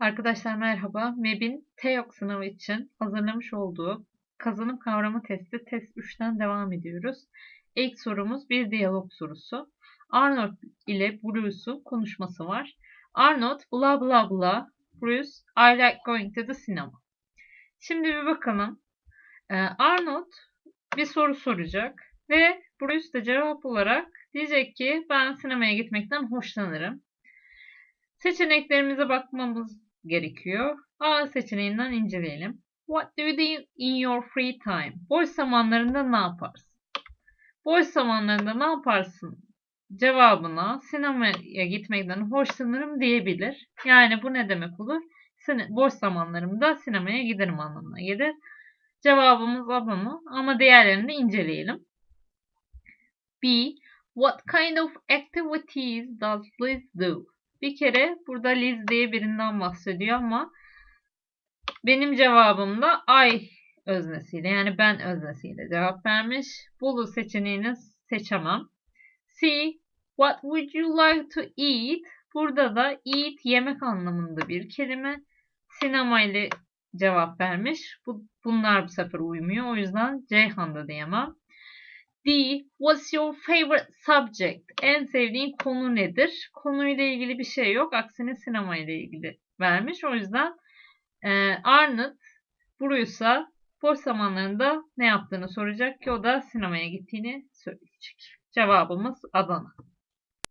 Arkadaşlar merhaba. MEB'in TEOK sınavı için hazırlamış olduğu kazanım kavramı testi test 3'ten devam ediyoruz. İlk sorumuz bir diyalog sorusu. Arnold ile Bruce'un konuşması var. Arnold bla bla bla Bruce I like going to the cinema. Şimdi bir bakalım. Ee, Arnold bir soru soracak ve Bruce de cevap olarak diyecek ki ben sinemaya gitmekten hoşlanırım. Seçeneklerimize bakmamız gerekiyor. A seçeneğinden inceleyelim. What do you do in your free time? Boş zamanlarında ne yaparsın? Boş zamanlarında ne yaparsın? Cevabına sinemaya gitmekten hoşlanırım diyebilir. Yani bu ne demek olur? Boş zamanlarımda sinemaya giderim anlamına gelir. Cevabımız Adana ama diğerlerini de inceleyelim. B. What kind of activities does Liz do? Bir kere burada Liz diye birinden bahsediyor ama benim cevabım da I öznesiyle yani ben öznesiyle cevap vermiş. Bulu seçeneğini seçemem. C. What would you like to eat? Burada da eat yemek anlamında bir kelime. Sinema ile cevap vermiş. Bu, bunlar bu sefer uymuyor. O yüzden Ceyhan'da diyemem. D. What's your favorite subject? En sevdiğin konu nedir? Konuyla ilgili bir şey yok. Aksine sinema ilgili vermiş. O yüzden e, Arnold Bruce'a boş zamanlarında ne yaptığını soracak ki o da sinemaya gittiğini söyleyecek. Cevabımız Adana.